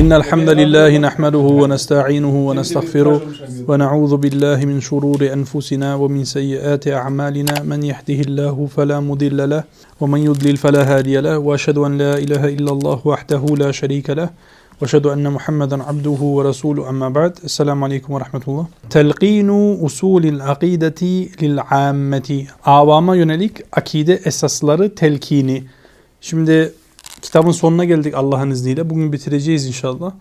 إن الحمد لله نحمده ونستعينه ونستغفره ونعوذ بالله من شرور أنفسنا ومن سيئات أعمالنا. من يهده الله فلا مضل له ومن يضلل فلا هادي له. وأشهد أن لا إله إلا الله وحده لا شريك له. وأشهد أن محمدا عبده ورسوله. أما بعد السلام عليكم ورحمة الله. تلقين أصول العقيدة للعامة. Avama yönelik akide esasları telkini. Şimdi kitabın sonuna geldik Allah'ın izniyle. Bugün bitireceğiz inşallah.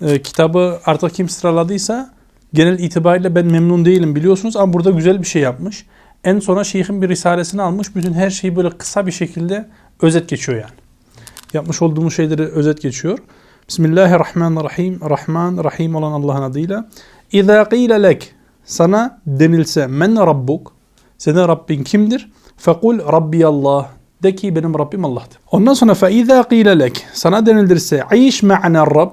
Ee, kitabı artık kim sıraladıysa genel itibariyle ben memnun değilim biliyorsunuz ama burada güzel bir şey yapmış. En sona şeyhin bir risalesini almış. Bütün her şeyi böyle kısa bir şekilde özet geçiyor yani. Yapmış olduğumuz şeyleri özet geçiyor. Bismillahirrahmanirrahim. Rahman, Rahim olan Allah'ın adıyla. İza qîle lek. Sana denilse men rabbuk. Senin Rabbin kimdir? Fekul Rabbiyallah. De ki benim Rabbim Allah'tır. Ondan sonra izâ qîle lek. Sana denilirse iş ma'na Rabb.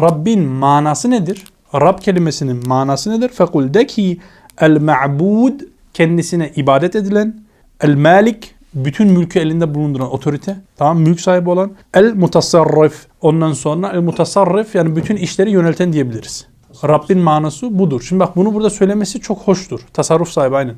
Rabbin manası nedir? Rab kelimesinin manası nedir? Fekul de ki el ma'bud kendisine ibadet edilen el malik bütün mülkü elinde bulunduran otorite. Tamam mülk sahibi olan. El mutasarrif. Ondan sonra el mutasarrif yani bütün işleri yönelten diyebiliriz. Rabbin manası budur. Şimdi bak bunu burada söylemesi çok hoştur. Tasarruf sahibi aynen.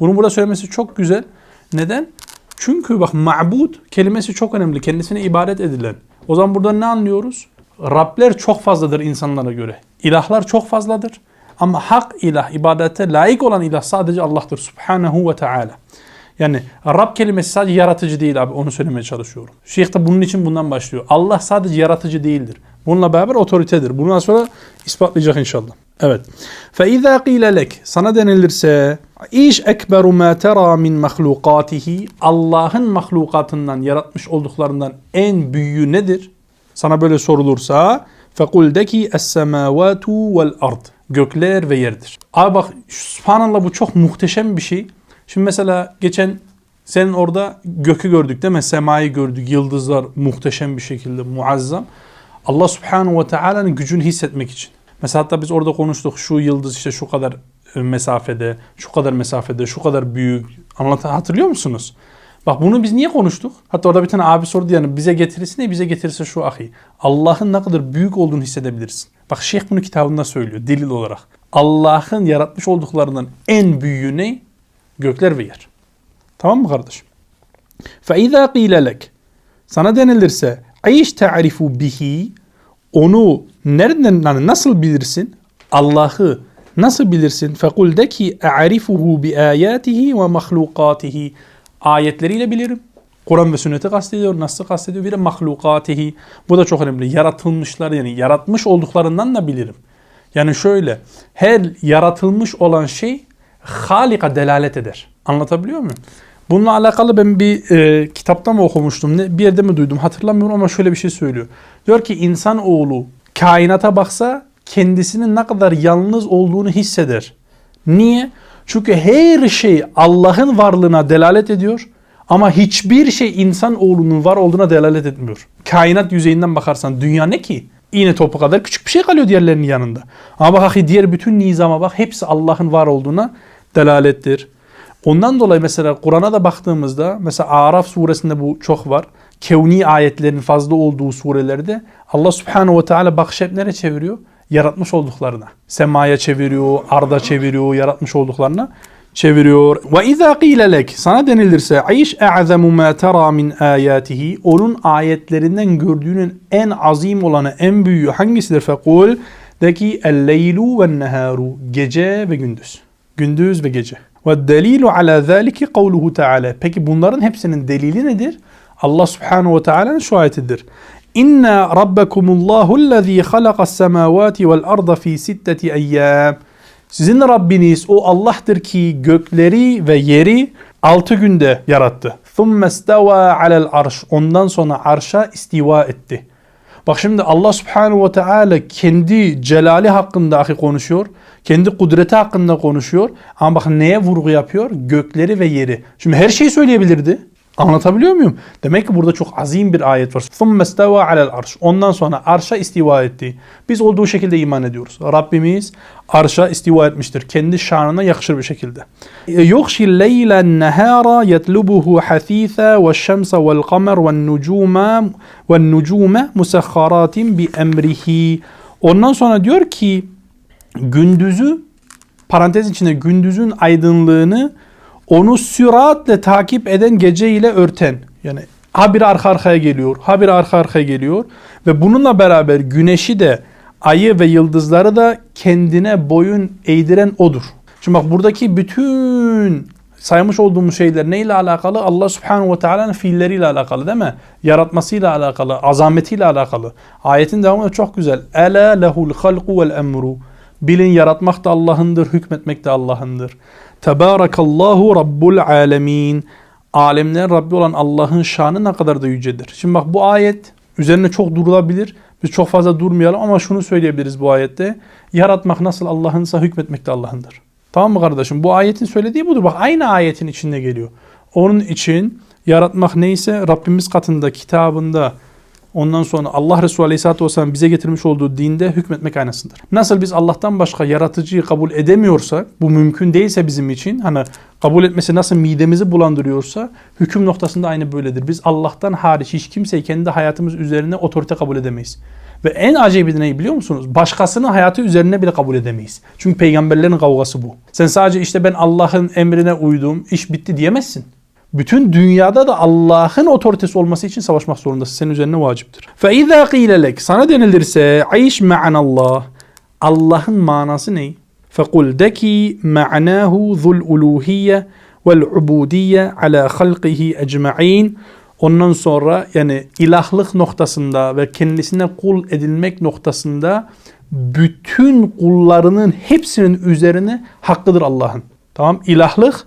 Bunu burada söylemesi çok güzel. Neden? Çünkü bak ma'bud kelimesi çok önemli. Kendisine ibadet edilen. O zaman burada ne anlıyoruz? Rabler çok fazladır insanlara göre. İlahlar çok fazladır. Ama hak ilah, ibadete layık olan ilah sadece Allah'tır. Subhanahu ve Teala. Yani Rab kelimesi sadece yaratıcı değil abi onu söylemeye çalışıyorum. Şeyh de bunun için bundan başlıyor. Allah sadece yaratıcı değildir. Bununla beraber otoritedir. Bundan sonra ispatlayacak inşallah. Evet. فَاِذَا قِيلَ لَكْ Sana denilirse İş ekberu ma tera min mahlukatihi Allah'ın mahlukatından yaratmış olduklarından en büyüğü nedir? Sana böyle sorulursa fekul de ki es-semavatu vel ard. Gökler ve yerdir. Abi bak subhanallah bu çok muhteşem bir şey. Şimdi mesela geçen senin orada gökü gördük değil mi? Semayı gördük. Yıldızlar muhteşem bir şekilde muazzam. Allah subhanahu ve teala'nın gücünü hissetmek için. Mesela hatta biz orada konuştuk şu yıldız işte şu kadar mesafede, şu kadar mesafede, şu kadar büyük. Anlat hatırlıyor musunuz? Bak bunu biz niye konuştuk? Hatta orada bir tane abi sordu yani bize getirisi ne? Bize getirisi şu ahi. Allah'ın ne kadar büyük olduğunu hissedebilirsin. Bak şeyh bunu kitabında söylüyor delil olarak. Allah'ın yaratmış olduklarından en büyüğü ne? Gökler ve yer. Tamam mı kardeşim? فَاِذَا قِيلَ لَكْ Sana denilirse اَيْشْ تَعْرِفُ bihi Onu Nereden yani nasıl bilirsin? Allah'ı nasıl bilirsin? Fekul de ki e'arifuhu bi ayatihi ve mahlukatihi. Ayetleriyle bilirim. Kuran ve sünneti kastediyor, nasıl kastediyor? Bir de mahlukatihi. Bu da çok önemli. Yaratılmışlar yani yaratmış olduklarından da bilirim. Yani şöyle, her yaratılmış olan şey halika delalet eder. Anlatabiliyor muyum? Bununla alakalı ben bir e, kitapta mı okumuştum, ne, bir yerde mi duydum hatırlamıyorum ama şöyle bir şey söylüyor. Diyor ki insan oğlu kainata baksa kendisinin ne kadar yalnız olduğunu hisseder. Niye? Çünkü her şey Allah'ın varlığına delalet ediyor ama hiçbir şey insan oğlunun var olduğuna delalet etmiyor. Kainat yüzeyinden bakarsan dünya ne ki? İğne topu kadar küçük bir şey kalıyor diğerlerinin yanında. Ama bak diğer bütün nizama bak hepsi Allah'ın var olduğuna delalettir. Ondan dolayı mesela Kur'an'a da baktığımızda mesela Araf suresinde bu çok var. Kevni ayetlerin fazla olduğu surelerde Allah subhanahu ve teala bakış hep çeviriyor? Yaratmış olduklarına. Semaya çeviriyor, arda çeviriyor, yaratmış olduklarına çeviriyor. Ve izâ qîle lek sana denilirse iş e'zemu mâ tera min âyâtihi onun ayetlerinden gördüğünün en azim olanı, en büyüğü hangisidir? Fekul de ki el-leylu ve neharu gece ve gündüz. Gündüz ve gece. Ve delilu ala zaliki kavluhu teala. Peki bunların hepsinin delili nedir? Allah subhanahu ve teala'nın şu ayetidir. İnna rabbekumullahu allazi halakas semavati vel arda fi sitteti eyyam. Sizin Rabbiniz o Allah'tır ki gökleri ve yeri altı günde yarattı. ثُمَّ اسْتَوَى عَلَى الْعَرْشِ Ondan sonra arşa istiva etti. Bak şimdi Allah subhanahu ve teala kendi celali hakkında ahi konuşuyor. Kendi kudreti hakkında konuşuyor. Ama bak neye vurgu yapıyor? Gökleri ve yeri. Şimdi her şeyi söyleyebilirdi. Anlatabiliyor muyum? Demek ki burada çok azim bir ayet var. ثُمَّ اسْتَوَى عَلَى الْعَرْشِ Ondan sonra arşa istiva etti. Biz olduğu şekilde iman ediyoruz. Rabbimiz arşa istiva etmiştir. Kendi şanına yakışır bir şekilde. يُغْشِ اللَّيْلَ النَّهَارَ يَطْلُبُهُ حَثِيثًا وَالشَّمْسَ وَالْقَمَرَ وَالنُّجُومَ وَالنُّجُومَ مُسَخَّرَاتٍ بِأَمْرِهِ Ondan sonra diyor ki gündüzü parantez içinde gündüzün aydınlığını onu süratle takip eden gece ile örten. Yani ha biri arka arkaya geliyor, ha biri arka arkaya geliyor ve bununla beraber güneşi de ayı ve yıldızları da kendine boyun eğdiren odur. Şimdi bak buradaki bütün saymış olduğumuz şeyler neyle alakalı? Allah subhanahu ve teala'nın fiilleriyle alakalı değil mi? Yaratmasıyla alakalı, azametiyle alakalı. Ayetin devamı da çok güzel. Ela lehul halku vel emru. Bilin yaratmak da Allah'ındır, hükmetmek de Allah'ındır. Tebarakallahu Rabbul alemin. Alemlerin Rabbi olan Allah'ın şanı ne kadar da yücedir. Şimdi bak bu ayet üzerine çok durulabilir. Biz çok fazla durmayalım ama şunu söyleyebiliriz bu ayette. Yaratmak nasıl Allah'ınsa hükmetmek de Allah'ındır. Tamam mı kardeşim? Bu ayetin söylediği budur. Bak aynı ayetin içinde geliyor. Onun için yaratmak neyse Rabbimiz katında, kitabında, Ondan sonra Allah Resulü Aleyhisselatü Vesselam bize getirmiş olduğu dinde hükmetmek aynısıdır. Nasıl biz Allah'tan başka yaratıcıyı kabul edemiyorsak, bu mümkün değilse bizim için, hani kabul etmesi nasıl midemizi bulandırıyorsa, hüküm noktasında aynı böyledir. Biz Allah'tan hariç hiç kimseyi kendi hayatımız üzerine otorite kabul edemeyiz. Ve en acabi ne biliyor musunuz? Başkasının hayatı üzerine bile kabul edemeyiz. Çünkü peygamberlerin kavgası bu. Sen sadece işte ben Allah'ın emrine uydum, iş bitti diyemezsin bütün dünyada da Allah'ın otoritesi olması için savaşmak zorundasın. Senin üzerine vaciptir. Fe izâ qîlelek sana denilirse ayş ma'anallah. Allah'ın manası ne? Fekul de ki ma'nahu zul uluhiyye vel ubudiyye ala. Ondan sonra yani ilahlık noktasında ve kendisine kul edilmek noktasında bütün kullarının hepsinin üzerine hakkıdır Allah'ın. Tamam ilahlık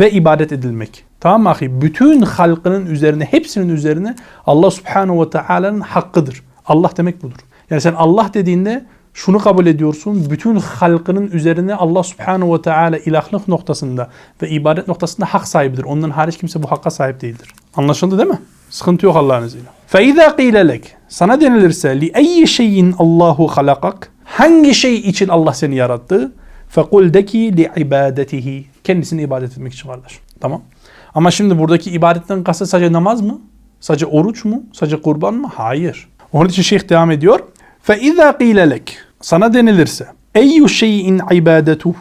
ve ibadet edilmek. Tamam mı ahi? Bütün halkının üzerine, hepsinin üzerine Allah subhanahu ve teala'nın hakkıdır. Allah demek budur. Yani sen Allah dediğinde şunu kabul ediyorsun. Bütün halkının üzerine Allah subhanahu ve teala ilahlık noktasında ve ibadet noktasında hak sahibidir. Ondan hariç kimse bu hakka sahip değildir. Anlaşıldı değil mi? Sıkıntı yok Allah'ın izniyle. فَاِذَا قِيلَ لَكْ Sana denilirse لِأَيِّ شَيْءٍ Allahu halakak Hangi şey için Allah seni yarattı? فَقُلْ دَكِ لِعِبَادَتِهِ Kendisini ibadet etmek için kardeş. Tamam. Ama şimdi buradaki ibadetten kastı sadece namaz mı? Sadece oruç mu? Sadece kurban mı? Hayır. Onun için şeyh devam ediyor. فَاِذَا قِيلَ لَكْ Sana denilirse اَيُّ شَيْءٍ عِبَادَتُهُ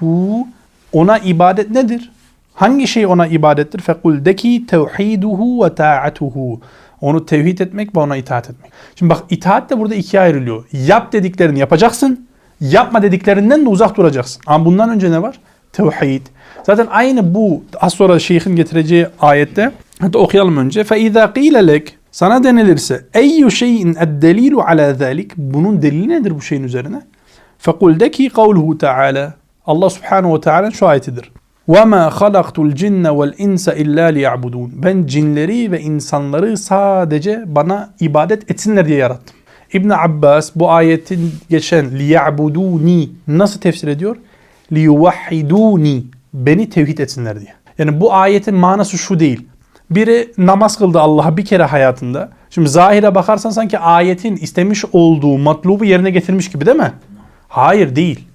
Ona ibadet nedir? Hangi şey ona ibadettir? فَقُلْ دَكِ تَوْحِيدُهُ وَتَاعَتُهُ Onu tevhid etmek ve ona itaat etmek. Şimdi bak itaat de burada ikiye ayrılıyor. Yap dediklerini yapacaksın. Yapma dediklerinden de uzak duracaksın. Ama bundan önce ne var? Tevhid. Zaten aynı bu az sonra şeyhin getireceği ayette hatta okuyalım önce. فَاِذَا قِيلَ لَكْ Sana denilirse اَيُّ شَيْءٍ الدَّلِيلُ عَلَى ذَٰلِكَ Bunun delili nedir bu şeyin üzerine? فَقُلْ دَكِ قَوْلُهُ تَعَالَى Allah subhanahu ve teala şu ayetidir. وَمَا خَلَقْتُ الْجِنَّ وَالْاِنْسَ اِلَّا لِيَعْبُدُونَ Ben cinleri ve insanları sadece bana ibadet etsinler diye yarattım. İbn Abbas bu ayetin geçen liya'buduni nasıl tefsir ediyor? Liyuvahhiduni beni tevhid etsinler diye. Yani bu ayetin manası şu değil. Biri namaz kıldı Allah'a bir kere hayatında. Şimdi zahire bakarsan sanki ayetin istemiş olduğu matlubu yerine getirmiş gibi değil mi? Hayır değil.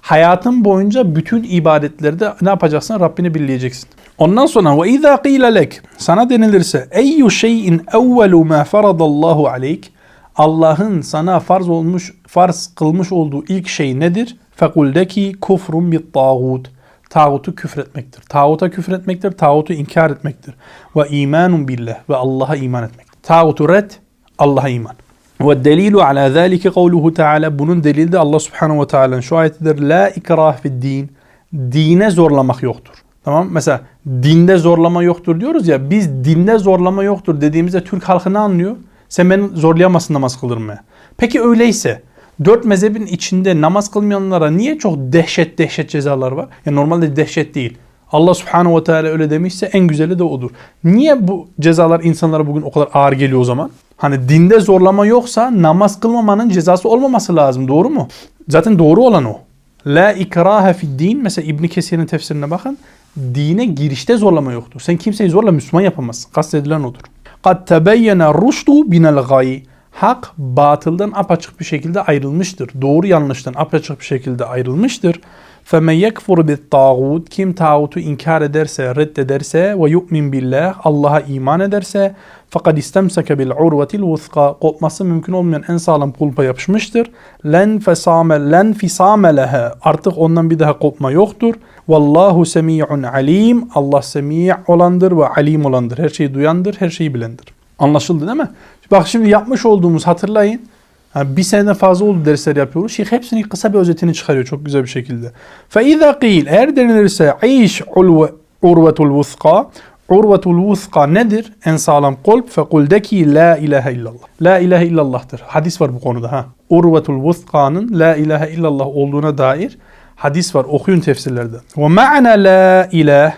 Hayatın boyunca bütün ibadetlerde ne yapacaksın? Rabbini billeyeceksin. Ondan sonra ve izâ qîle lek sana denilirse eyyü şeyin evvelu mâ faradallahu aleyk Allah'ın sana farz olmuş farz kılmış olduğu ilk şey nedir? Fekuldeki kufrun bit tağut tağutu küfretmektir. Tağuta küfretmektir, tağutu inkar etmektir. Ve imanun billah ve Allah'a iman etmektir. Tağutu red, Allah'a iman. Ve delilu ala zalike kavluhu teala bunun delili de Allah subhanahu ve teala'nın şu ayetidir. La ikrah fid din. Dine zorlamak yoktur. Tamam Mesela dinde zorlama yoktur diyoruz ya biz dinde zorlama yoktur dediğimizde Türk halkı ne anlıyor? Sen beni zorlayamazsın namaz kılırmaya. Peki öyleyse dört mezhebin içinde namaz kılmayanlara niye çok dehşet dehşet cezalar var? Ya normalde dehşet değil. Allah subhanahu ve teala öyle demişse en güzeli de odur. Niye bu cezalar insanlara bugün o kadar ağır geliyor o zaman? Hani dinde zorlama yoksa namaz kılmamanın cezası olmaması lazım. Doğru mu? Zaten doğru olan o. La ikrahe fid din. Mesela İbn Kesir'in tefsirine bakın. Dine girişte zorlama yoktur. Sen kimseyi zorla Müslüman yapamazsın. Kastedilen odur. Kad tebeyyene rushdu binel gayi. Hak batıldan apaçık bir şekilde ayrılmıştır. Doğru yanlıştan apaçık bir şekilde ayrılmıştır. فَمَنْ يَكْفُرُ بِالطَّاغُوتِ Kim tağutu inkar ederse, reddederse ve yu'min billah Allah'a iman ederse fakat istemseke bil urvetil vuthqa kopması mümkün olmayan en sağlam kulpa yapışmıştır. Len fesame len fisame leha artık ondan bir daha kopma yoktur. Vallahu semi'un alim. Allah semi' olandır ve alim olandır. Her şeyi duyandır, her şeyi bilendir. Anlaşıldı değil mi? Bak şimdi yapmış olduğumuz hatırlayın. Yani bir seneden fazla oldu dersler yapıyoruz. Şeyh hepsini kısa bir özetini çıkarıyor çok güzel bir şekilde. فَاِذَا قِيلْ Eğer denilirse اِيش urvetul vuthqa Urvetul vuthqa nedir? En sağlam kulp. Fekul de ki la ilahe illallah. La ilahe illallah'tır. Hadis var bu konuda ha. Urvetul vuthqa'nın la ilahe illallah olduğuna dair hadis var. Okuyun tefsirlerde. Ve ma'na la ilah.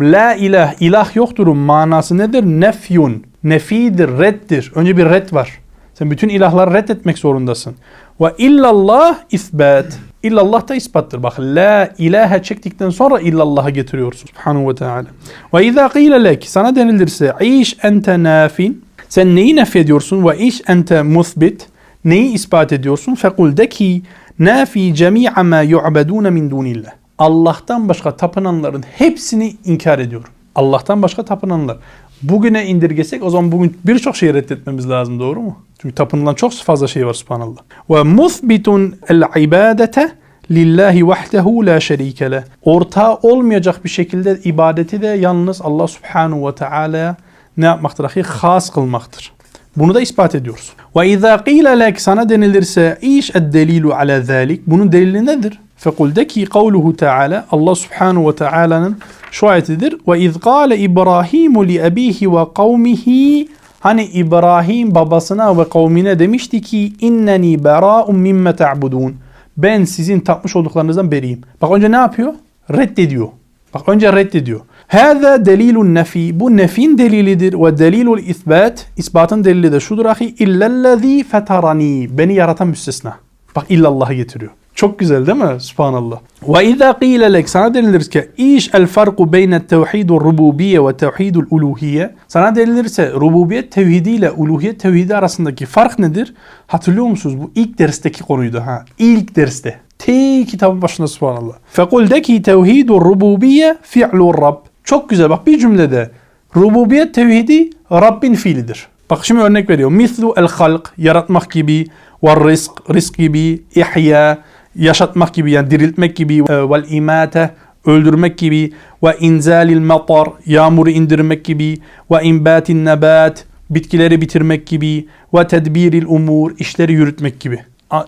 La ilah, ilah yokturun manası nedir? Nefyun. Nefidir, reddir. Önce bir red var. Sen bütün ilahları reddetmek zorundasın. Ve illallah isbat. İllallah da ispattır. Bak la ilahe çektikten sonra illallah'a getiriyorsun. Subhanahu ve Teala. Ve izâ lek sana denilirse iş ente nafin. Sen neyi nef ediyorsun? Ve iş ente musbit. Neyi ispat ediyorsun? Fekul de ki nafi cemi'a ma yu'bedûne min dunillah. Allah'tan başka tapınanların hepsini inkar ediyorum. Allah'tan başka tapınanlar. Bugüne indirgesek o zaman bugün birçok şeyi reddetmemiz lazım doğru mu? Çünkü tapınılan çok fazla şey var subhanallah. Ve musbitun el ibadete lillahi vahdehu la şerike le. Ortağı olmayacak bir şekilde ibadeti de yalnız Allah subhanahu ve teala'ya ne yapmaktır? Ahi? Has kılmaktır. Bunu da ispat ediyoruz. Ve izâ qîle lek sana denilirse iş ed delilu ala zâlik. Bunun delili nedir? Fekul de ki kavluhu teala Allah subhanahu ve teala'nın şu ayetidir. Ve iz qâle İbrahimu li abihi ve kavmihi Hani İbrahim babasına ve kavmine demişti ki inneni bera'un mimme ta'budun. Ben sizin tapmış olduklarınızdan beriyim. Bak önce ne yapıyor? Reddediyor. Bak önce reddediyor. Hâzâ delilun nefi. Bu nefin delilidir. Ve delilul isbat. İsbatın delili de şudur ahi. İllellezî fetarani. Beni yaratan müstesna. Bak illallah'ı getiriyor. Çok güzel değil mi? Subhanallah. Ve izâ qîle sana denilir ki iş el farku beyne tevhidul rububiyye ve tevhidul uluhiyye. Sana denilirse rububiyet tevhidi ile uluhiyet tevhidi arasındaki fark nedir? Hatırlıyor musunuz? Bu ilk dersteki konuydu ha. İlk derste. T kitabın başında subhanallah. Fekul de ki tevhidur rububiyye fi'lur rab. Çok güzel bak bir cümlede. Rububiyet tevhidi Rabbin fiilidir. Bak şimdi örnek veriyor. Mislu el halk yaratmak gibi ve rızk rızk gibi ihya yaşatmak gibi yani diriltmek gibi e, vel imate öldürmek gibi ve inzalil matar yağmuru indirmek gibi ve inbatin nebat bitkileri bitirmek gibi ve tedbiril umur işleri yürütmek gibi.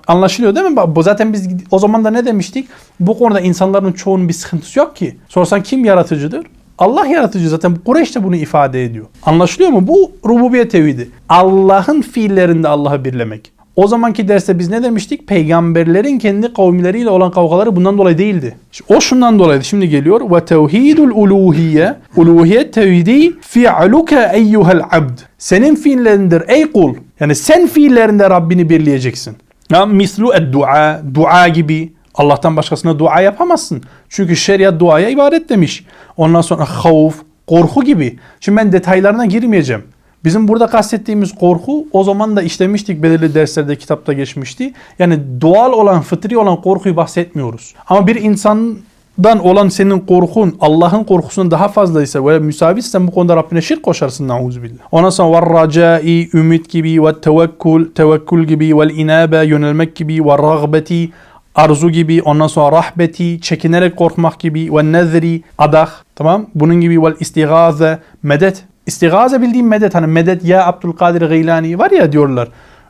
Anlaşılıyor değil mi? Bu zaten biz o zaman da ne demiştik? Bu konuda insanların çoğunun bir sıkıntısı yok ki. Sorsan kim yaratıcıdır? Allah yaratıcı zaten Kureyş de bunu ifade ediyor. Anlaşılıyor mu? Bu rububiyet tevhidi. Allah'ın fiillerinde Allah'ı birlemek. O zamanki derste biz ne demiştik? Peygamberlerin kendi kavimleriyle olan kavgaları bundan dolayı değildi. O şundan dolayı şimdi geliyor. Ve tevhidul uluhiyye. Uluhiyet tevhidi fi'luke eyyuhel abd. Senin fiillerindir ey kul. Yani sen fiillerinde Rabbini birleyeceksin. Ya mislu ed dua. Dua gibi. Allah'tan başkasına dua yapamazsın. Çünkü şeriat duaya ibaret demiş. Ondan sonra havf, korku gibi. Şimdi ben detaylarına girmeyeceğim. Bizim burada kastettiğimiz korku o zaman da işlemiştik belirli derslerde kitapta geçmişti. Yani doğal olan, fıtri olan korkuyu bahsetmiyoruz. Ama bir insandan olan senin korkun Allah'ın korkusundan daha fazlaysa ve müsabitsen bu konuda Rabbine şirk koşarsın nauzubillah. Ondan sonra var racai, ümit gibi ve tevekkül, tevekkül gibi ve inabe, yönelmek gibi ve rağbeti, arzu gibi ondan sonra rahbeti çekinerek korkmak gibi ve nezri adah tamam bunun gibi vel istigaze medet istigaze bildiğim medet hani medet ya Abdülkadir Geylani var ya diyorlar.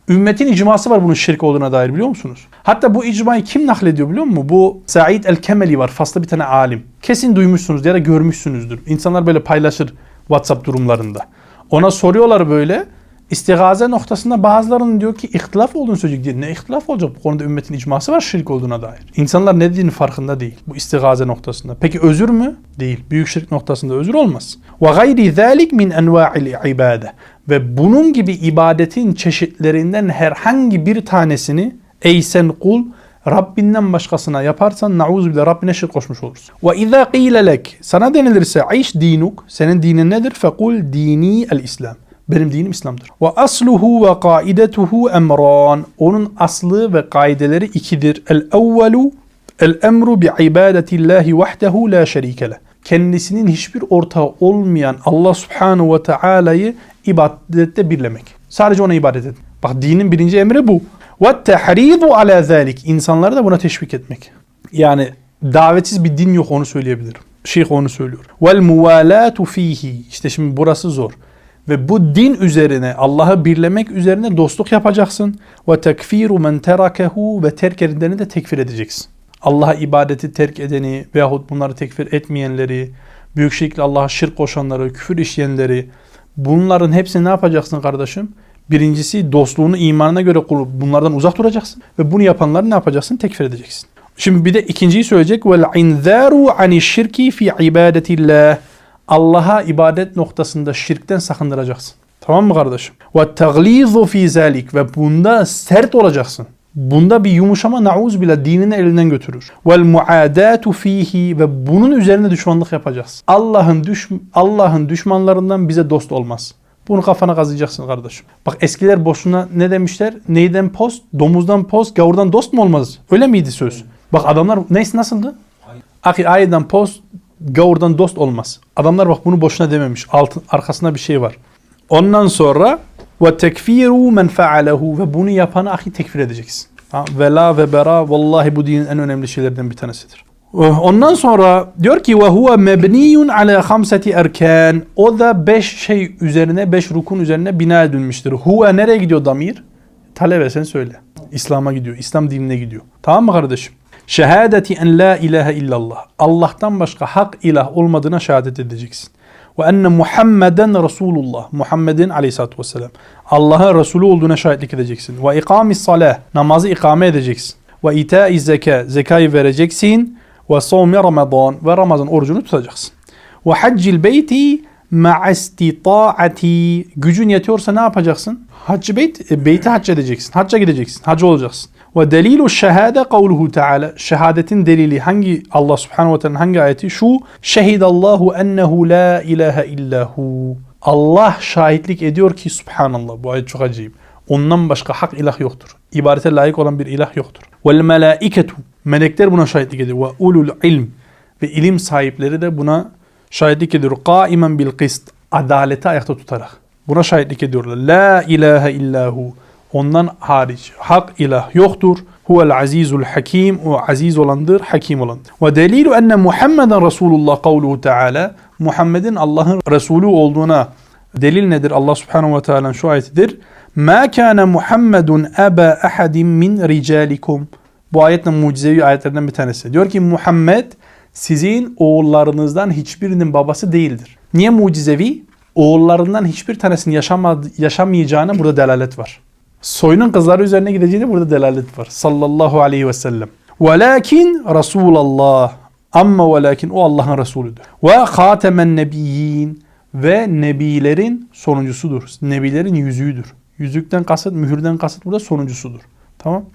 Ümmetin icması var bunun şirk olduğuna dair biliyor musunuz? Hatta bu icmayı kim naklediyor biliyor musun? Bu Said el-Kemeli var. Fas'ta bir tane alim. Kesin duymuşsunuz ya da görmüşsünüzdür. İnsanlar böyle paylaşır WhatsApp durumlarında. Ona soruyorlar böyle. İstigaze noktasında bazılarının diyor ki ihtilaf olduğunu söyleyecek diye. Ne ihtilaf olacak? Bu konuda ümmetin icması var şirk olduğuna dair. İnsanlar ne dediğinin farkında değil bu istigaze noktasında. Peki özür mü? Değil. Büyük şirk noktasında özür olmaz. Ve gayri zalik min enva'il ibade. Ve bunun gibi ibadetin çeşitlerinden herhangi bir tanesini ey sen kul Rabbinden başkasına yaparsan nauzu bile Rabbine şirk koşmuş olursun. Ve izâ qîle lek sana denilirse iş dinuk senin dinin nedir? Fekul dini el İslam. Benim dinim İslam'dır. Ve asluhu ve kaidetuhu emran. Onun aslı ve kaideleri ikidir. El evvelu el emru bi ibadetillahi vahdehu la şerike. Kendisinin hiçbir ortağı olmayan Allah subhanahu ve teala'yı ibadette birlemek. Sadece ona ibadet edin. Bak dinin birinci emri bu. Ve tehridu ala zalik. İnsanları da buna teşvik etmek. Yani davetsiz bir din yok onu söyleyebilirim. Şeyh onu söylüyor. Vel muvalatu fihi. İşte şimdi burası zor. Ve bu din üzerine Allah'ı birlemek üzerine dostluk yapacaksın. Ve tekfiru men terakehu ve terk edeni de tekfir edeceksin. Allah'a ibadeti terk edeni veyahut bunları tekfir etmeyenleri, büyük şekilde Allah'a şirk koşanları, küfür işleyenleri bunların hepsini ne yapacaksın kardeşim? Birincisi dostluğunu imanına göre kurup bunlardan uzak duracaksın ve bunu yapanları ne yapacaksın? Tekfir edeceksin. Şimdi bir de ikinciyi söyleyecek. Vel inzaru ani şirki fi ibadetillah. Allah'a ibadet noktasında şirkten sakındıracaksın. Tamam mı kardeşim? Ve taglizu fi zalik ve bunda sert olacaksın. Bunda bir yumuşama nauz bile dinini elinden götürür. Vel muadatu fihi ve bunun üzerine düşmanlık yapacaksın. Allah'ın düş Allah'ın düşmanlarından bize dost olmaz. Bunu kafana kazıyacaksın kardeşim. Bak eskiler boşuna ne demişler? Neyden post? Domuzdan post, gavurdan dost mu olmaz? Öyle miydi söz? Bak adamlar neyse nasıldı? Akil aydan post, gavurdan dost olmaz. Adamlar bak bunu boşuna dememiş. Altın, arkasında bir şey var. Ondan sonra ve tekfiru men faalehu ve bunu yapanı ahi tekfir edeceksin. Ha, vela ve bera vallahi bu dinin en önemli şeylerden bir tanesidir. Ondan sonra diyor ki ve huve mebniyun ala hamseti erkan. O da beş şey üzerine, beş rukun üzerine bina edilmiştir. Huve nereye gidiyor damir? Talebe sen söyle. İslam'a gidiyor. İslam dinine gidiyor. Tamam mı kardeşim? Şehadeti en la ilahe illallah. Allah'tan başka hak ilah olmadığına şehadet edeceksin. Ve enne Muhammeden Resulullah. Muhammedin aleyhissalatü vesselam. Allah'ın Resulü olduğuna şahitlik edeceksin. Ve ikamis salah. Namazı ikame edeceksin. Ve ita'i zeka. Zekayı vereceksin. Ve savmi Ramazan. Ve Ramazan orucunu tutacaksın. Ve haccil beyti ma'istita'ati. Gücün yetiyorsa ne yapacaksın? Haccı beyt, e, beyti hac edeceksin. Hacca gideceksin. Hacı olacaksın. Ve delilu şehade kavluhu teala. Şehadetin delili hangi Allah subhanahu ve teala hangi ayeti? Şu şehidallahu ennehu la ilahe illahu. Allah şahitlik ediyor ki subhanallah. Bu ayet çok acayip. Ondan başka hak ilah yoktur. İbadete layık olan bir ilah yoktur. Vel melaiketu. Melekler buna şahitlik ediyor. Ve ulul ilm. Ve ilim sahipleri de buna şahitlik ediyor. Kaimen bil kist. Adaleti ayakta tutarak. Buna şahitlik ediyorlar. La ilahe illahu. Ondan hariç hak ilah yoktur. Huvel azizul hakim. O aziz olandır, hakim olandır. Ve delilu enne Muhammeden Resulullah kavluhu teala. Muhammed'in Allah'ın Resulü olduğuna delil nedir? Allah subhanahu ve teala'nın şu ayetidir. Ma kana Muhammedun aba ahadin min ricalikum. Bu ayetle mucizevi ayetlerden bir tanesi. Diyor ki Muhammed sizin oğullarınızdan hiçbirinin babası değildir. Niye mucizevi? Oğullarından hiçbir tanesinin yaşamadı, yaşamayacağına burada delalet var. Soyunun kızları üzerine gideceğine burada delalet var. Sallallahu aleyhi ve sellem. Velakin Resulallah. Amma ve o Allah'ın Resulüdür. Ve hatemen nebiyyin ve nebilerin sonuncusudur. Nebilerin yüzüğüdür. Yüzükten kasıt, mühürden kasıt burada sonuncusudur. Tamam.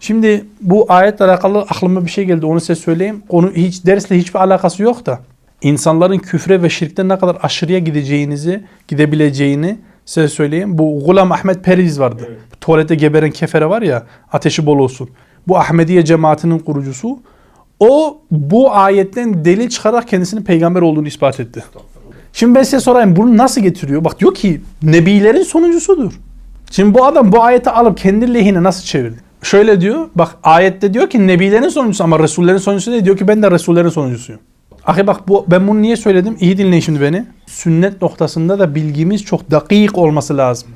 Şimdi bu ayetle alakalı aklıma bir şey geldi. Onu size söyleyeyim. Konu hiç dersle hiçbir alakası yok da. İnsanların küfre ve şirkten ne kadar aşırıya gideceğinizi, gidebileceğini size söyleyeyim. Bu Gulam Ahmet Periz vardı. Evet. Tuvalette geberen kefere var ya, ateşi bol olsun. Bu Ahmediye cemaatinin kurucusu. O bu ayetten delil çıkararak kendisinin peygamber olduğunu ispat etti. Şimdi ben size sorayım bunu nasıl getiriyor? Bak diyor ki nebilerin sonuncusudur. Şimdi bu adam bu ayeti alıp kendi lehine nasıl çevirdi? Şöyle diyor. Bak ayette diyor ki nebilerin sonuncusu ama Resullerin sonuncusu değil. Diyor ki ben de Resullerin sonuncusuyum. Ahi bak bu, ben bunu niye söyledim? İyi dinleyin şimdi beni Sünnet noktasında da bilgimiz çok dakik olması lazım.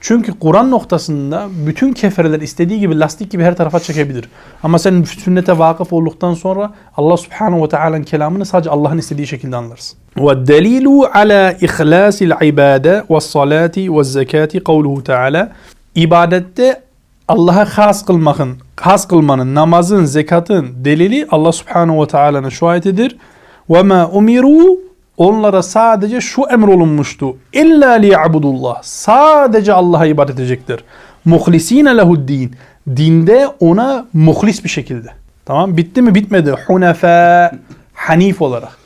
Çünkü Kur'an noktasında bütün kefereler istediği gibi lastik gibi her tarafa çekebilir. Ama sen sünnete vakıf olduktan sonra Allah subhanahu ve teala'nın kelamını sadece Allah'ın istediği şekilde anlarsın. Ve delilu ala ihlasil ibade ve salati ve zekati kavluhu teala ibadette Allah'a has kılmanın, has kılmanın, namazın, zekatın delili Allah subhanahu ve teala'nın şu ayetidir. وَمَا umiru Onlara sadece şu emrolunmuştu. İlla liya'budullah. Sadece Allah'a ibadet edecektir. Muhlisine lehuddin. Dinde ona muhlis bir şekilde. Tamam bitti mi bitmedi. Hunefe hanif olarak.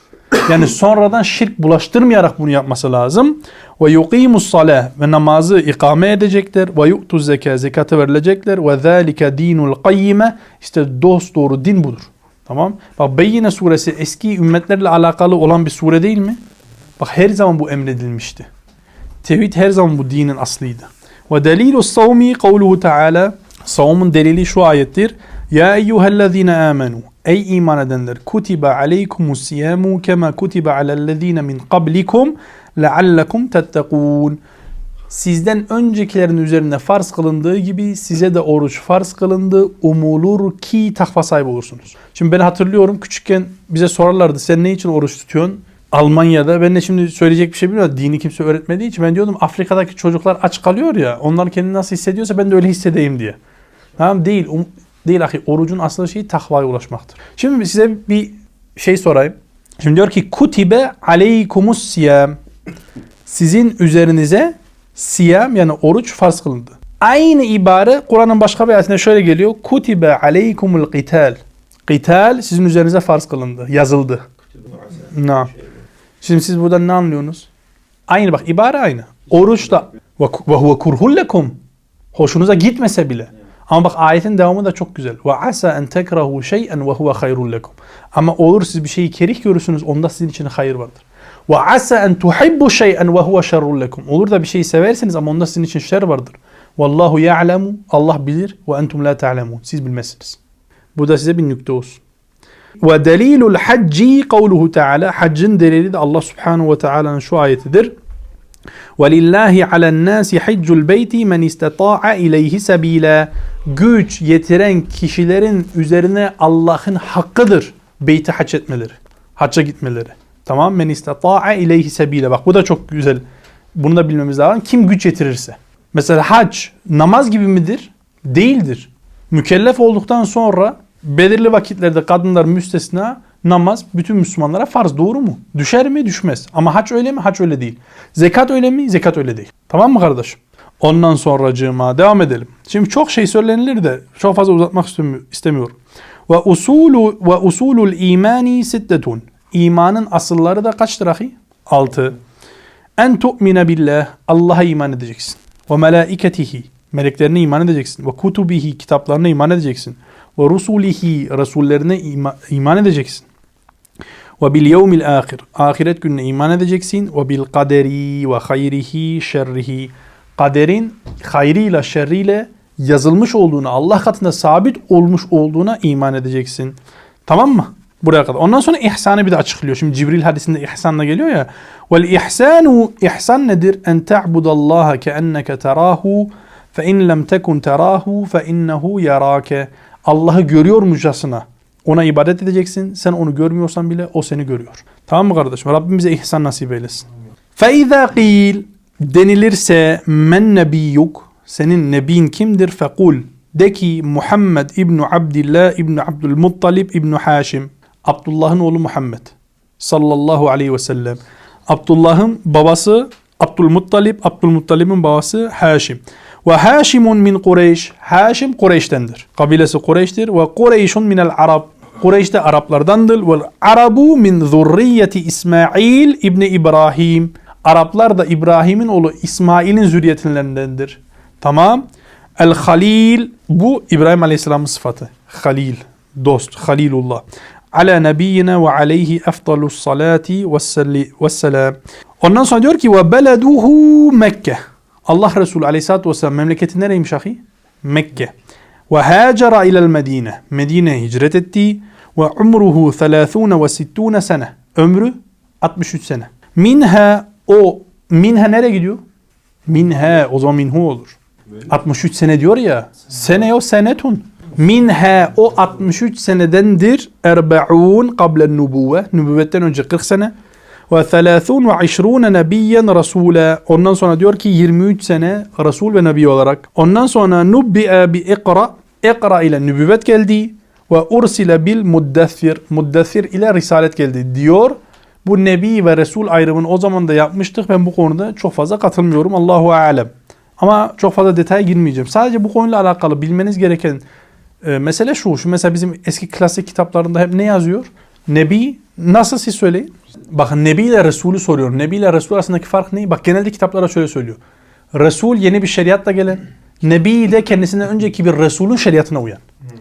Yani sonradan şirk bulaştırmayarak bunu yapması lazım. Ve yuqimus salah ve namazı ikame edecekler. Ve yu'tu zeka zekatı verilecekler. Ve zalika dinul kayyime işte dost doğru din budur. Tamam. Bak Beyyine suresi eski ümmetlerle alakalı olan bir sure değil mi? Bak her zaman bu emredilmişti. Tevhid her zaman bu dinin aslıydı. Ve delilu savmi kavluhu teala savmun delili şu ayettir. Ya eyyühellezine amenu Ey iman edenler kutibe aleykumus siyamu kema kutibe alellezine min qablikum leallekum tettekûn Sizden öncekilerin üzerine farz kılındığı gibi size de oruç farz kılındı. Umulur ki takva sahibi olursunuz. Şimdi ben hatırlıyorum küçükken bize sorarlardı sen ne için oruç tutuyorsun? Almanya'da ben de şimdi söyleyecek bir şey bilmiyorum. Dini kimse öğretmediği için ben diyordum Afrika'daki çocuklar aç kalıyor ya. Onlar kendini nasıl hissediyorsa ben de öyle hissedeyim diye. Tamam değil. Um, değil ahi. Orucun asıl şeyi takvaya ulaşmaktır. Şimdi size bir şey sorayım. Şimdi diyor ki kutibe aleykumus siyam. Sizin üzerinize siyam yani oruç farz kılındı. Aynı ibare Kur'an'ın başka bir ayetinde şöyle geliyor. Kutibe aleykumul qital. Qital sizin üzerinize farz kılındı, yazıldı. Na. Şimdi siz buradan ne anlıyorsunuz? Aynı bak ibare aynı. Oruç da ve huve kurhul lekum. Hoşunuza gitmese bile. Ama bak ayetin devamı da çok güzel. Ve asa en tekrahu şey'en ve huve hayrul lekum. Ama olur siz bir şeyi kerih görürsünüz onda sizin için hayır vardır. Ve asa en tuhibbu şey'en ve huve şerrul lekum. Olur da bir şeyi seversiniz ama onda sizin için şer vardır. Vallahu ya'lemu. Allah bilir ve entum la ta'lemun. Siz bilmezsiniz. Bu da size bir nükte olsun. Ve delilul hacci kavluhu teala. Haccın delili de Allah subhanahu ve teala'nın şu ayetidir. وَلِلَّهِ عَلَى النَّاسِ حِجُّ الْبَيْتِ مَنْ اِسْتَطَاعَ اِلَيْهِ سَب۪يلًا Güç yetiren kişilerin üzerine Allah'ın hakkıdır beyti hac etmeleri. Hacca gitmeleri. Tamam men istata'a ileyhi sebile. Bak bu da çok güzel. Bunu da bilmemiz lazım. Kim güç yetirirse. Mesela hac namaz gibi midir? Değildir. Mükellef olduktan sonra belirli vakitlerde kadınlar müstesna namaz bütün Müslümanlara farz. Doğru mu? Düşer mi? Düşmez. Ama hac öyle mi? Hac öyle değil. Zekat öyle mi? Zekat öyle değil. Tamam mı kardeşim? Ondan sonracığıma devam edelim. Şimdi çok şey söylenilir de çok fazla uzatmak istemiyorum. Ve usulu ve usulul imani siddetun. İmanın asılları da kaçtır ahi? 6. En tu'mine billah. Allah'a iman edeceksin. Ve melaiketihi. Meleklerine iman edeceksin. Ve kutubihi. Kitaplarına iman edeceksin. Ve rusulihi. Resullerine ima, iman edeceksin. Ve bil yevmil ahir. Ahiret gününe iman edeceksin. Ve bil kaderi ve hayrihi şerrihi. Kaderin hayrıyla şerriyle yazılmış olduğuna, Allah katında sabit olmuş olduğuna iman edeceksin. Tamam mı? Buraya kadar. Ondan sonra ihsanı bir de açıklıyor. Şimdi Cibril hadisinde ihsanla geliyor ya. Vel ihsanu ihsan nedir? En ta'budallaha keenneke terahu fe in lem tekun terahu fe innehu yarake. Allah'ı görüyormuşçasına ona ibadet edeceksin. Sen onu görmüyorsan bile o seni görüyor. Tamam mı kardeşim? Rabbim bize ihsan nasip eylesin. İzâ qîl denilirse men nebiyyuk senin nebin kimdir? Fekul de ki Muhammed İbni Abdillah İbni Abdülmuttalib İbni Haşim Abdullah'ın oğlu Muhammed sallallahu aleyhi ve sellem. Abdullah'ın babası Abdülmuttalib, Abdülmuttalib'in babası Haşim. Ve Haşimun min Kureyş. Haşim Kureyş'tendir. Kabilesi Kureyş'tir. Ve Kureyşun minel Arab. Kureyş de Araplardandır. Ve Arabu min zurriyeti İsmail İbni İbrahim. Araplar da İbrahim'in oğlu İsmail'in zürriyetlerindendir. Tamam. El Halil bu İbrahim Aleyhisselam'ın sıfatı. Halil, dost, Halilullah. Ala nebiyyina ve aleyhi efdalus salati ve selam. Ondan sonra diyor ki ve beleduhu Mekke. Allah Resulü Aleyhisselatü Vesselam memleketi nereymiş ahi? Mekke. Ve hacera ilel Medine. Medine'ye hicret etti. Ve umruhu 30 ve 60 sene. Ömrü 63 sene. Minha o minha nereye gidiyor? Minha o zaman minhu olur. 63 sene diyor ya. Sene o senetun. Minha o 63 senedendir. Erbe'un kablen nubuvve. Nübüvvetten önce 40 sene. Ve 30 ve 20 nebiyen rasule. Ondan sonra diyor ki 23 sene Resul ve Nebi olarak. Ondan sonra nubbi'e bi ikra. İkra ile nübüvvet geldi. Ve ursile bil muddessir. Muddessir ile risalet geldi diyor. Bu Nebi ve Resul ayrımını o zaman da yapmıştık. Ben bu konuda çok fazla katılmıyorum. Allahu alem. Ama çok fazla detaya girmeyeceğim. Sadece bu konuyla alakalı bilmeniz gereken e, mesele şu. Şu mesela bizim eski klasik kitaplarında hep ne yazıyor? Nebi nasıl siz söyleyin? Bakın Nebi ile Resulü soruyor. Nebi ile Resul arasındaki fark ne? Bak genelde kitaplara şöyle söylüyor. Resul yeni bir şeriatla gelen. Nebi de kendisinden önceki bir Resulün şeriatına uyan.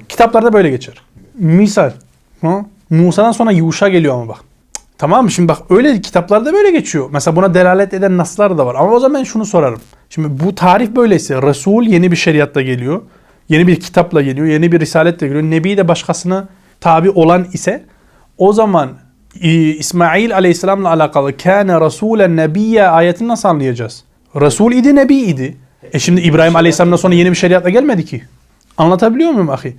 Kitaplarda böyle geçer. Misal. Ha? Musa'dan sonra Yuşa geliyor ama bak. Tamam mı? Şimdi bak öyle kitaplarda böyle geçiyor. Mesela buna delalet eden naslar da var. Ama o zaman ben şunu sorarım. Şimdi bu tarif böyleyse Resul yeni bir şeriatla geliyor. Yeni bir kitapla geliyor. Yeni bir risaletle geliyor. Nebi de başkasına tabi olan ise o zaman e, İsmail aleyhisselamla alakalı kâne rasûlen nebiyye ayetini nasıl anlayacağız? Resul idi, nebi idi. E şimdi İbrahim aleyhisselamdan sonra yeni bir şeriatla gelmedi ki. Anlatabiliyor muyum ahi?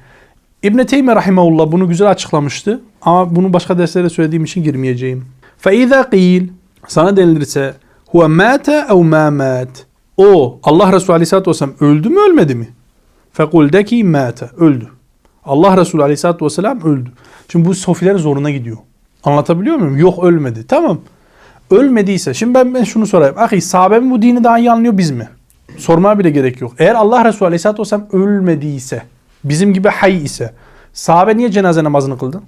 İbn Teymi rahimehullah bunu güzel açıklamıştı ama bunu başka derslerde söylediğim için girmeyeceğim. فَاِذَا قِيلْ Sana denilirse huve mâte ev mâ mât O Allah Resulü aleyhissalatü vesselam öldü mü ölmedi mi? فَقُلْ de ki mâte öldü. Allah Resulü aleyhissalatü vesselam öldü. Şimdi bu sofilerin zoruna gidiyor. Anlatabiliyor muyum? Yok ölmedi. Tamam. Ölmediyse şimdi ben, ben şunu sorayım. Ahi sahabe mi bu dini daha iyi anlıyor biz mi? Sormaya bile gerek yok. Eğer Allah Resulü aleyhissalatü vesselam ölmediyse bizim gibi hay ise sahabe niye cenaze namazını kıldı?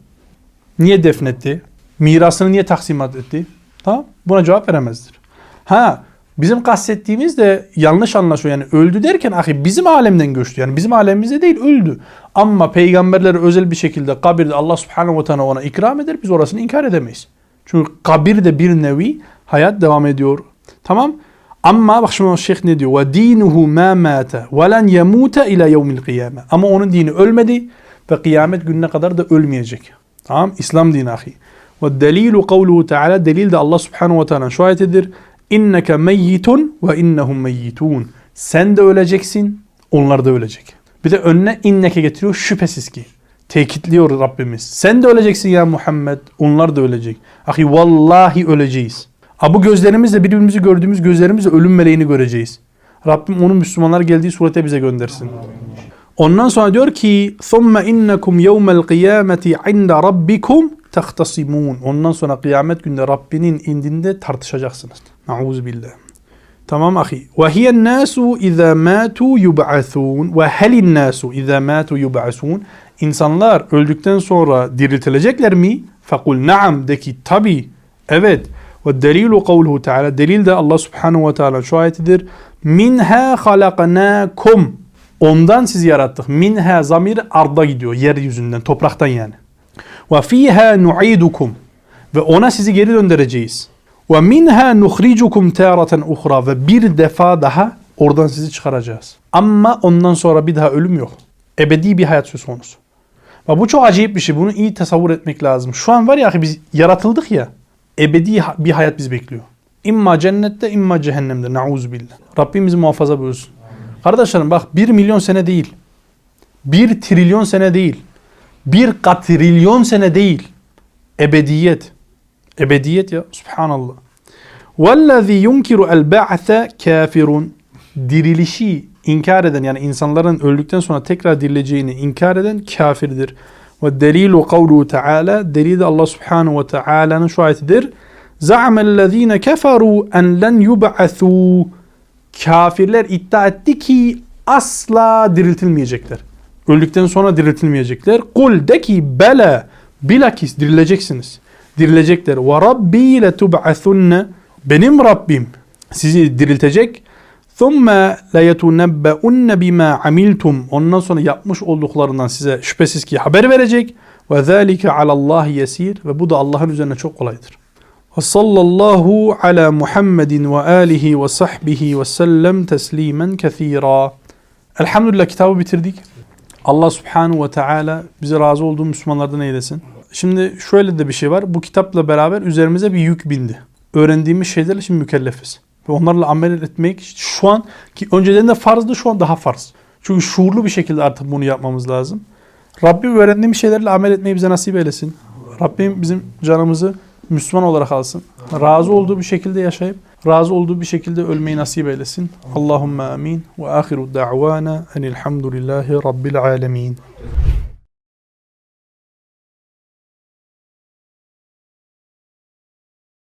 Niye defnetti? Mirasını niye taksimat etti? Tamam. Buna cevap veremezdir. Ha bizim kastettiğimiz de yanlış anlaşıyor. Yani öldü derken ahi bizim alemden göçtü. Yani bizim alemimizde değil öldü. Ama peygamberleri özel bir şekilde kabirde Allah subhanahu ve teala ona ikram eder. Biz orasını inkar edemeyiz. Çünkü kabirde bir nevi hayat devam ediyor. Tamam. Ama bak şimdi şeyh ne diyor? Ma mate ve len yemute ila yevmil kıyame. Ama onun dini ölmedi ve kıyamet gününe kadar da ölmeyecek. Tamam? İslam dini ahi. Delilu kavluhu teala delil de Allah subhanahu ve teala şu ayetidir. Meyyitun ve innehum meyyitun. Sen de öleceksin, onlar da ölecek. Bir de önüne inneke getiriyor şüphesiz ki. Tekitliyor Rabbimiz. Sen de öleceksin ya Muhammed, onlar da ölecek. Ahi vallahi öleceğiz. Ha bu gözlerimizle birbirimizi gördüğümüz gözlerimizle ölüm meleğini göreceğiz. Rabbim onun Müslümanlar geldiği surete bize göndersin. Ondan sonra diyor ki ثُمَّ اِنَّكُمْ يَوْمَ الْقِيَامَةِ عِنْدَ رَبِّكُمْ تَخْتَصِمُونَ Ondan sonra kıyamet günde Rabbinin indinde tartışacaksınız. Nauzu billah. Tamam ahi. وَهِيَ النَّاسُ اِذَا مَاتُوا يُبْعَثُونَ وَهَلِ النَّاسُ اِذَا مَاتُوا يُبْعَثُونَ İnsanlar öldükten sonra diriltilecekler mi? فَقُلْ نَعَمْ De ki tabi, evet. Ve delilu kavluhu teala. Delil de Allah subhanahu ve teala şu ayetidir. Minha halaknakum. Ondan sizi yarattık. Minha zamir arda gidiyor. Yeryüzünden, topraktan yani. Ve fiha nu'idukum. Ve ona sizi geri döndüreceğiz. Ve minha nukhrijukum taratan ukhra. Ve bir defa daha oradan sizi çıkaracağız. Ama ondan sonra bir daha ölüm yok. Ebedi bir hayat söz konusu. Bak bu çok acayip bir şey. Bunu iyi tasavvur etmek lazım. Şu an var ya biz yaratıldık ya ebedi bir hayat bizi bekliyor. İmma cennette imma cehennemde. Nauzu billah. Rabbim bizi muhafaza buyursun. Kardeşlerim bak 1 milyon sene değil. 1 trilyon sene değil. 1 katrilyon sene değil. Ebediyet. Ebediyet ya. Subhanallah. وَالَّذ۪ي يُنْكِرُ الْبَعْثَ kafirun Dirilişi inkar eden yani insanların öldükten sonra tekrar dirileceğini inkar eden kafirdir. Ve delilu kavluhu teala delil de Allah subhanahu ve teala'nın şu ayetidir. Za'amellezine keferu en len yub'athu Kafirler iddia etti ki asla diriltilmeyecekler. Öldükten sonra diriltilmeyecekler. Kul de ki bela bilakis dirileceksiniz. Dirilecekler. Ve rabbi letub'athunne benim Rabbim sizi diriltecek. ثُمَّ لَيَتُنَبَّؤُنَّ بِمَا عَمِلْتُمْ Ondan sonra yapmış olduklarından size şüphesiz ki haber verecek. وَذَٰلِكَ عَلَى اللّٰهِ يَس۪يرٌ Ve bu da Allah'ın üzerine çok kolaydır. وَصَلَّى اللّٰهُ عَلَى مُحَمَّدٍ وَآلِهِ وَصَحْبِهِ وَسَلَّمْ تَسْلِيمًا كَثِيرًا Elhamdülillah kitabı bitirdik. Allah subhanahu ve teala bize razı olduğu Müslümanlardan eylesin. Şimdi şöyle de bir şey var. Bu kitapla beraber üzerimize bir yük bindi. Öğrendiğimiz şeylerle şimdi mükellefiz. Ve onlarla amel etmek şu an ki önceden de farzdı şu an daha farz. Çünkü şuurlu bir şekilde artık bunu yapmamız lazım. Rabbim öğrendiğimiz şeylerle amel etmeyi bize nasip eylesin. Rabbim bizim canımızı Müslüman olarak alsın. Razı olduğu bir şekilde yaşayıp razı olduğu bir şekilde ölmeyi nasip eylesin. Allahumme amin ve ahiru da'vana enilhamdülillahi rabbil alemin.